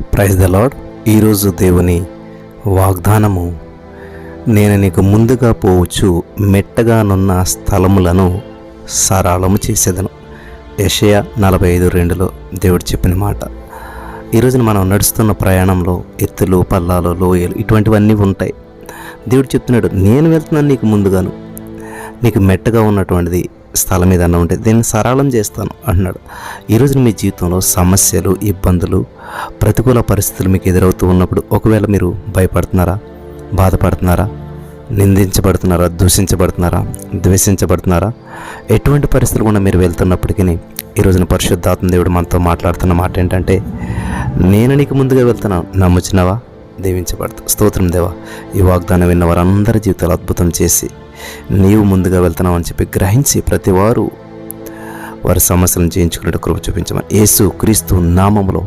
Praise the lord ఈరోజు దేవుని వాగ్దానము నేను నీకు ముందుగా పోవచ్చు మెట్టగానున్న స్థలములను సరళము చేసేదను. యషయ నలభై ఐదు రెండులో దేవుడు చెప్పిన మాట. ఈరోజున మనం నడుస్తున్న ప్రయాణంలో ఎత్తులు పల్లాలు లోయలు ఇటువంటివన్నీ ఉంటాయి. దేవుడు చెప్తున్నాడు నేను వెళ్తున్నాను నీకు ముందుగాను. నీకు మెట్టగా ఉన్నటువంటిది స్థలం ఏదన్నా ఉంటే దీన్ని సరళం చేస్తాను అంటున్నాడు. ఈరోజు మీ జీవితంలో సమస్యలు ఇబ్బందులు ప్రతికూల పరిస్థితులు మీకు ఎదురవుతూ ఉన్నప్పుడు ఒకవేళ మీరు భయపడుతున్నారా బాధపడుతున్నారా నిందించబడుతున్నారా దూషించబడుతున్నారా ద్వేషించబడుతున్నారా ఎటువంటి పరిస్థితులు కూడా మీరు వెళ్తున్నప్పటికీ ఈరోజున పరిశుద్ధాత్మ దేవుడు మనతో మాట్లాడుతున్న మాట ఏంటంటే నేను నీకు ముందుగా వెళ్తున్నాను నమ్ముచినవా దీవించబడతా. స్తోత్రం దేవా ఈ వాగ్దానం విన్న వారందరి జీవితాలు అద్భుతం చేసి నీవు ముందుగా వెళ్తున్నావు అని చెప్పి గ్రహించి ప్రతి వారు వారి సమస్యలను జయించుకున్నట్టు కృప చూపించమని. యేసు క్రీస్తు నామములో